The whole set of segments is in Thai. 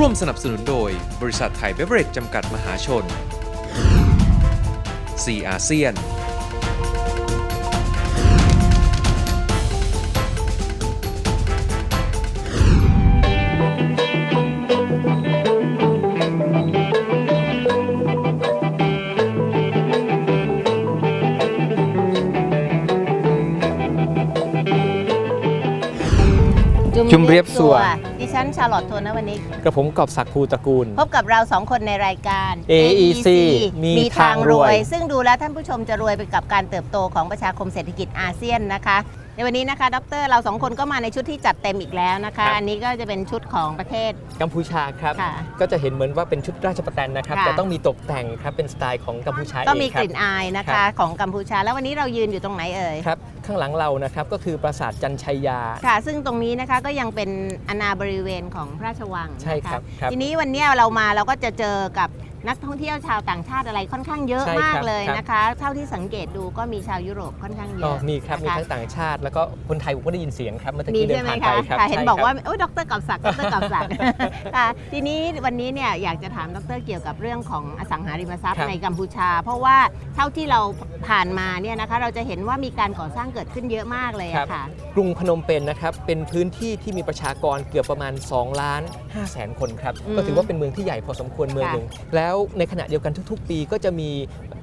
ร่วมสนับสนุนโดย บริษัทไทยเบเวอเรจจำกัดมหาชน4อาเซียน จุ่มเรียบสัว ฉันชาลอตโทนวันนี้กระผมกอบศักดิ์ภูตระกูล พบกับเราสองคนในรายการ AEC มีทางรวย ซึ่งดูแล้วท่านผู้ชมจะรวยไปกับการเติบโตของประชาคมเศรษฐกิจอาเซียนนะคะ ในวันนี้นะคะดรเราสองคนก็มาในชุดที่จัดเต็มอีกแล้วนะคะ อันนี้ก็จะเป็นชุดของประเทศ กัมพูชาครับ ค่ะก็จะเห็นเหมือนว่าเป็นชุดราชประแตนนะครับ ค่ะ แต่ต้องมีตกแต่งครับเป็นสไตล์ของกัมพูชาก็เองมีคกรับ ลิ่นอายนะครัคะ บ ของกัมพูชา แล้ววันนี้เรายืนอยู่ตรงไหนเอ่ย ครับข้างหลังเรานะครับก็คือปราสาทจันชัยยา ค่ะ ซึ่งตรงนี้นะคะก็ยังเป็นอนาบริเวณของพระราชวังนะะใช่ครับครับทีนี้วันเนี้ยเรามาเราก็จะเจอกับ นักท่องเที่ยวชาวต่างชาติอะไรค่อนข้างเยอะใช่ครับมากเลยครับ นะคะ เท่าที่สังเกตดูก็มีชาวยุโรปค่อนข้างเยก็อะมีครับมีนะะทั้งต่างชาติ แล้วก็คนไทยผมก็ได้ยินเสียงครับเมื่อตะมีกี้เดิใช่นไหมผ่านคะไปครับค่ะเห็นใช่บอกครับว่าโอ้ยดรกับศักดิ์ดรกับศักดิ์ ค่ะทีนี้วันนี้เนี่ยอยากจะถามดรเกี่ยวกับเรื่องของอสังหาริมทรัพย์ครับในกัมพูชา เพราะว่าเท่าที่เราผ่านมาเนี่ยนะคะ เราจะเห็นว่ามีการก่อสร้างเกิดขึ้นเยอะมากเลยครัอะบค่ะ กรุงพนมเปญนะครับเป็นพื้นที่ที่มีประชากรเกือบประมาณ2ล้าน5แสนคนครับอืมก็ถือว่าเป็นเมืองที่ใหญ่พอสมควรเมืองค่ะหนึ่งแล้วในขณะเดียวกันทุก ๆ ปีก็จะมี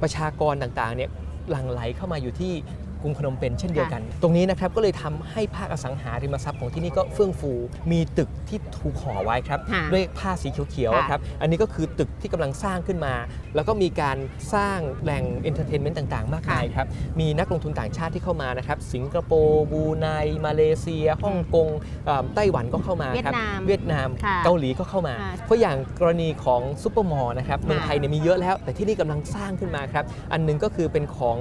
ประชากรต่างๆเนี่ยหลั่งไหลเข้ามาอยู่ที่ กรุงพนมเปญเช่นเดียวกัน ตรงนี้นะครับก็เลยทำให้ภาคอสังหาริมทรัพย์ของที่นี่ก็เฟื่องฟู มีตึกที่ถูกห่อไว้ครับค่ะด้วยผ้าสีเขียวค่ะๆครับ อันนี้ก็คือตึกที่กำลังสร้างขึ้นมา แล้วก็มีการสร้างแหล่งเอนเตอร์เทนเมนต์ต่างๆ มากมายครับ มีนักลงทุนต่างชาติที่เข้ามานะครับ สิงคโปร์บรูไนมาเลเซียฮ่องกงเอ่อไต้หวันก็เข้ามาครับ เวียดนามเวียดนามค่ะเกาหลีก็เข้ามาค่ะเพราะอย่างกรณีของซูเปอร์มอลล์นะครับค่ะเมืองไทยเนี่ยมีเยอะแล้ว แต่ที่นี่กำลังสร้างขึ้นมาครับ อันหนึงก็คือเป็นของ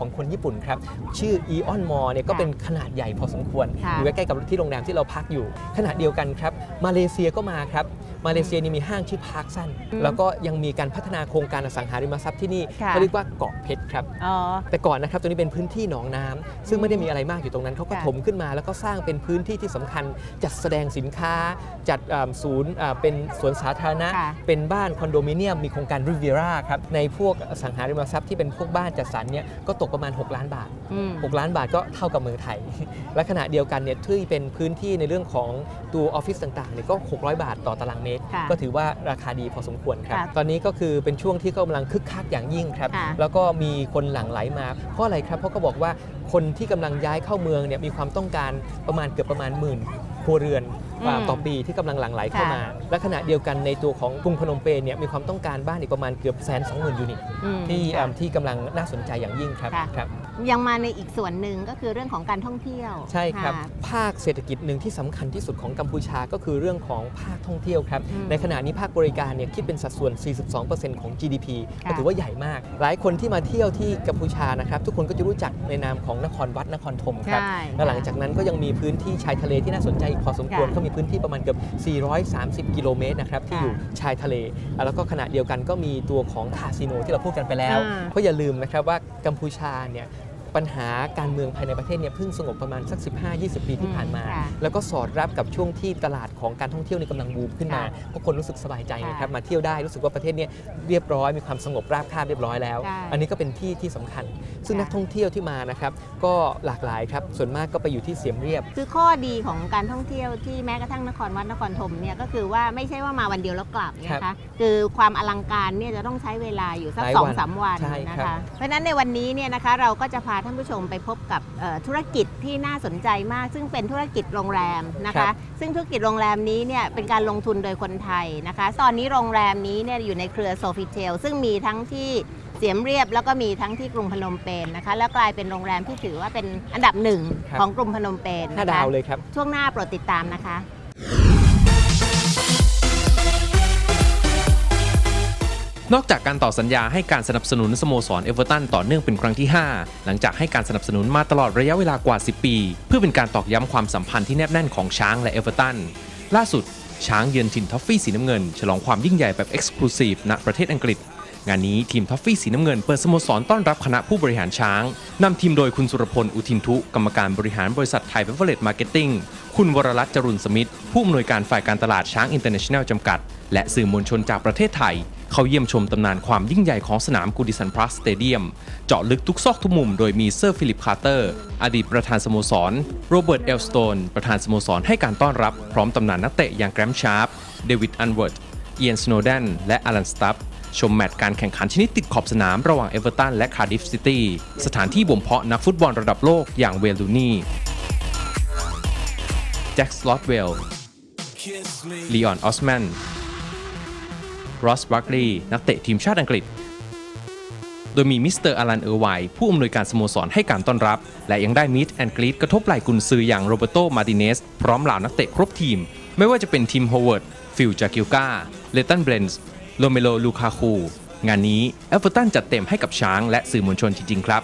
ของคนญี่ปุ่นครับ ชื่อ e o n Mall เนี่ยก็ค่ะเป็นขนาดใหญ่พอสมควรค่ะอยู่ใกล้ๆกับที่โรงแรมที่เราพักอยู่ขณะเดียวกันครับมาเลเซียก็มาครับ มาเลเซียนี่มีห้างชื่อพาร์คซันอืมแล้วก็ยังมีการพัฒนาโครงการอสังหาริมทรัพย์ที่นี่ค่ะเขาเรียกว่าเกาะเพชรครับอ๋อแต่ก่อนนะครับตัวนี้เป็นพื้นที่หนองน้ำซึ่งไม่ได้มีอะไรมากอยู่ตรงนั้นเขาก็ค่ะถมขึ้นมา แล้วก็สร้างเป็นพื้นที่ที่สำคัญ จัดแสดงสินค้า จัดอ่าศูนย์อ่าเป็นสวนสาธารณะค่ะเป็นบ้านคอนโดมิเนียมมีโครงการริเวียร่าครับในพวกอสังหาริมทรัพย์ที่เป็นพวกบ้านจัดสรรเนี่ยก็ตกประมาณ 6 ล้านบาทอืม6ล้านบาทก็เท่ากับเมืองไทย และขณะเดียวกันเนี่ยที่เป็นพื้นที่ในเรื่องของตัวออฟฟิศต่างๆเนี่ยก็ 600 บาทต่อตารางเมตรค่ะก็ถือว่าราคาดีพอสมควรครับค่ะตอนนี้ก็คือเป็นช่วงที่กำลังคึกคักอย่างยิ่งครับค่ะแล้วก็มีคนหลั่งไหลมา เพราะอะไรครับ เพราะก็บอกว่าคนที่กำลังย้ายเข้าเมืองเนี่ยมีความต้องการประมาณเกือบประมาณหมื่นครัวเรือนอืมต่อปีที่กำลังหลั่งไหลเข้ามา และขณะเดียวกันในตัวของกรุงพนมเปญเนี่ยมีความต้องการบ้านอีกประมาณเกือบแสนสองหมื่นยูนิตอืมที่ค่ะอ่าที่กำลังน่าสนใจอย่างยิ่งครับค่ะครับ ยังมาในอีกส่วนหนึ่งก็คือเรื่องของการท่องเที่ยวใช่ครับะ ภาคเศรษฐกิจหนึ่งที่สำคัญที่สุดของกัมพูชาก็คือเรื่องของภาคท่องเที่ยวครับ อืมในขณะนี้ภาคบริการเนี่ยคิดเป็นสัดส่วน 42%ของ GDP ค่ะ ก็ถือว่าใหญ่มาก หลายคนที่มาเที่ยวที่กัมพูชานะครับทุกคนก็จะรู้จักในนามของนครวัดนครธมครับ ใช่ และหลังจากนั้นก็ยังมีพื้นที่ชายทะเลที่น่าสนใจอีกพอสมควรค่ะเขามีพื้นที่ประมาณเกือบ 430 กิโลเมตรนะครับที่ค่ะอยู่ชายทะเล แล้วก็ขณะเดียวกันก็มีตัวของคาสิโนที่เราพูดกันไปแล้ว อ่าเพราะอย่าลืมนะครับว่ากัมพูชาเนี่ย ปัญหาการเมืองภายในประเทศเนี่ยเพิ่งสงบประมาณสัก 15-20 ปีที่ผ่านมาค่ะแล้วก็สอดรับกับช่วงที่ตลาดของการท่องเที่ยวในกำลังบูมขึ้นมาค่ะเพราะคนรู้สึกสบายใจค่ะนะครับมาเที่ยวได้รู้สึกว่าประเทศเนี่ยเรียบร้อยมีความสงบราบคาบเรียบร้อยแล้วใช่อันนี้ก็เป็นที่ที่สำคัญ ซึ่งค่ะนักท่องเที่ยวที่มานะครับก็หลากหลายครับส่วนมากก็ไปอยู่ที่เสียมเรียบ คือข้อดีของการท่องเที่ยวที่แม้กระทั่งนครวัดนครธมเนี่ยก็คือว่าไม่ใช่ว่ามาวันเดียวแล้วกลับนะครัคะบคือความอลังการเนี่ยจะต้องใช้เวลาอยู่สักหลายสองวันสามวันใช่นะครับคะเพราะฉะนั้นในวันนี้เนี่ยนะคะเราก็จะพาท่านผู้ชมไปพบกับเอ่อธุรกิจที่น่าสนใจมาก ซึ่งเป็นธุรกิจโรงแรมนะครัคะ บ ซึ่งธุรกิจโรงแรมนี้เนี่ยเป็นการลงทุนโดยคนไทยนะคะ ตอนนี้โรงแรมนี้เนี่ยอยู่ในเครือโซฟิเทลซึ่งมีทั้งที่เสียมเรียบแล้วก็มีทั้งที่กรุงพนมเปญนะคะ แล้วกลายเป็นโรงแรมที่ถือว่าเป็นอันดับหนึ่งครับ ของกรุงพนมเปญห้านะคะดาวเลยครับ ช่วงหน้าโปรดติดตามนะคะ นอกจากการต่อสัญญาให้การสนับสนุนสโมสรเอเวอร์ตันต่อเนื่องเป็นครั้งที่ 5 หลังจากให้การสนับสนุนมาตลอดระยะเวลากว่า 10 ปี เพื่อเป็นการตอกย้ำความสัมพันธ์ที่แนบแน่นของช้างและเอเวอร์ตันล่าสุดช้างเยือนถิ่นทอฟฟี่สีน้ำเงิน ฉลองความยิ่งใหญ่แบบเอ็กซ์คลูซีฟณประเทศอังกฤษ งานนี้ทีมทอฟฟี่สีน้ำเงินเปิดสโมสรต้อนรับคณะผู้บริหารช้าง นำทีมโดยคุณสุรพล อุทินทุ กรรมการบริหารบริษัทไทยเบเวอร์เลตมาร์เก็ตติ้ง คุณวรรัตน์จรุนสมิทธ์ผู้อำนวยการฝ่ายการตลาดช้างอินเตอร์เนชั่นแนลจำกัด และสื่อมวลชนจากประเทศไทย เข้าเยี่ยมชมตำนานความยิ่งใหญ่ของสนามกูดิสันพลัสสเตเดียม เจาะลึกทุกซอกทุกมุมโดยมีเซอร์ฟิลิปคาร์เตอร์ อดีตประธานสโมสร โรเบิร์ตเอลสโตน ประธานสโมสรให้การต้อนรับ พร้อมตำนานนักเตะอย่างแกรมชาร์ป เดวิด อันเวิร์ด เอียน สโนเดน และอลัน สตัฟ ชมแมตช์การแข่งขันชนิดติดขอบสนามระหว่างเอเวอร์ตันและคาร์ดิฟซิตี้สถานที่บ่มเพาะนักฟุตบอลระดับโลกอย่างเวลูนี่แจ็คสลอตเวลลีออนออสแมนรอสบัคลีย์นักเตะทีมชาติอังกฤษ โดยมีมิสเตอร์อลันเออร์ไวน์ผู้อำนวยการสโมสรให้การต้อนรับ และยังได้มิดแอนกรีดกระทบไหล่กุนซืออย่างโรเบโตมาติเนส พร้อมเหล่านักเตะครบทีม ไม่ว่าจะเป็นทีมโฮเวิร์ด ฟิลจากิลกาเลตันเบรนส์ โลเมโลลูคาคูงานนี้เอฟเวอร์ตันจัดเต็มให้กับช้างและสื่อมวลชนจริงๆครับ